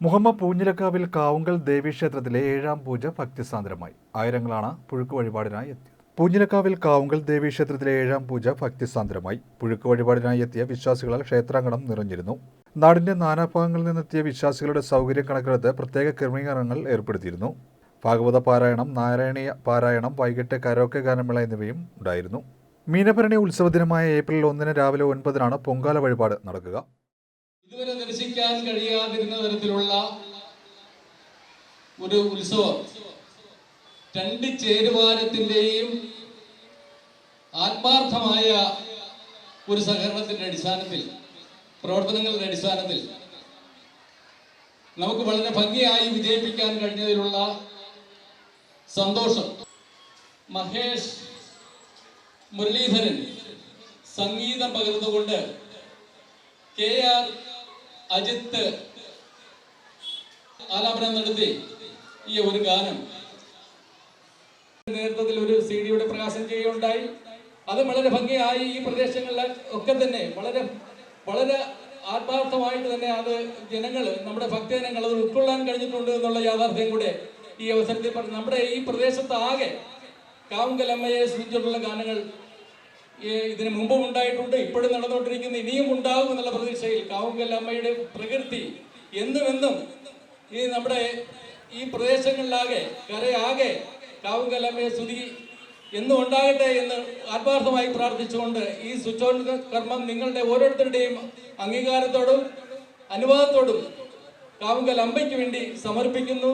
മുഹമ്മദ് പൂഞ്ഞിലക്കാവിൽ കാവുങ്കൽ ദേവീക്ഷേത്രത്തിലെ ഏഴാം പൂജ ഭക്തിസാന്ദ്രമായി. ആയിരങ്ങളാണ് പുഴുക്ക് വഴിപാടിനായി എത്തിയത്. പൂഞ്ഞിലക്കാവിൽ കാവുങ്കൽ ദേവീക്ഷേത്രത്തിലെ ഏഴാം പൂജ ഭക്തിസാന്ദ്രമായി. പുഴുക്ക് വഴിപാടിനായി എത്തിയ വിശ്വാസികളാൽ ക്ഷേത്രാങ്കണം നിറഞ്ഞിരുന്നു. നാടിന്റെ നാനാഭാഗങ്ങളിൽ നിന്നെത്തിയ വിശ്വാസികളുടെ സൗകര്യം കണക്കിലെടുത്ത് പ്രത്യേക ക്രമീകരണങ്ങൾ ഏർപ്പെടുത്തിയിരുന്നു. ഭാഗവത പാരായണം നാരായണീയ പാരായണം വൈകിട്ട് കരോക്കെ ഗാനമേള എന്നിവയും ഉണ്ടായിരുന്നു. മീനഭരണി ഉത്സവ ദിനമായ ഏപ്രിൽ ഒന്നിന് രാവിലെ ഒൻപതിനാണ് പൊങ്കാല വഴിപാട് നടക്കുക. ഇതുവരെ ദർശിക്കാൻ കഴിയാതിരുന്ന തരത്തിലുള്ള ഒരു ഉത്സവം. രണ്ട് ചേരുവാരത്തിന്റെയും ആത്മാർത്ഥമായ ഒരു സഹകരണത്തിന്റെ അടിസ്ഥാനത്തിൽ പ്രവർത്തനങ്ങളുടെ അടിസ്ഥാനത്തിൽ നമുക്ക് വളരെ ഭംഗിയായി വിജയിപ്പിക്കാൻ കഴിഞ്ഞതിലുള്ള സന്തോഷം. മഹേഷ് മുരളീധരൻ സംഗീതം പകർന്നുകൊണ്ട് കെ അജിത്ത് ആലാപനം നടത്തി. ഈ ഒരു ഗാനം നേതൃത്വത്തിൽ ഒരു സി ഡിയുടെ പ്രകാശനം ചെയ്യുകയുണ്ടായി. അത് വളരെ ഭംഗിയായി ഈ പ്രദേശങ്ങളിൽ ഒക്കെ തന്നെ വളരെ വളരെ ആത്മാർത്ഥമായിട്ട് തന്നെ അത് ജനങ്ങൾ നമ്മുടെ ഭക്തജനങ്ങൾ അത് ഉൾക്കൊള്ളാൻ കഴിഞ്ഞിട്ടുണ്ട് എന്നുള്ള യാഥാർത്ഥ്യം കൂടെ ഈ അവസരത്തിൽ പറഞ്ഞു. നമ്മുടെ ഈ പ്രദേശത്ത് ആകെ കാവുങ്കലമ്മയെ സൂചിച്ചിട്ടുള്ള ഗാനങ്ങൾ ഇതിനു മുമ്പും ഉണ്ടായിട്ടുണ്ട് ഇപ്പോഴും നടന്നുകൊണ്ടിരിക്കുന്ന ഇനിയും ഉണ്ടാകും എന്നുള്ള പ്രതീക്ഷയിൽ അമ്മയുടെ പ്രകൃതി എന്നുമെന്നും എന്നും ഈ നമ്മുടെ ഈ പ്രദേശങ്ങളിലാകെ കരയാകെ കാവുങ്കൽ അമ്മയെ സ്തുതി എന്നും ഉണ്ടാകട്ടെ എന്ന് ആത്മാർത്ഥമായി പ്രാർത്ഥിച്ചുകൊണ്ട് ഈ സുച്ചോന്ന കർമ്മം നിങ്ങളുടെ ഓരോരുത്തരുടെയും അംഗീകാരത്തോടും അനുവാദത്തോടും കാവുങ്കൽ അമ്പയ്ക്ക് വേണ്ടി സമർപ്പിക്കുന്നു.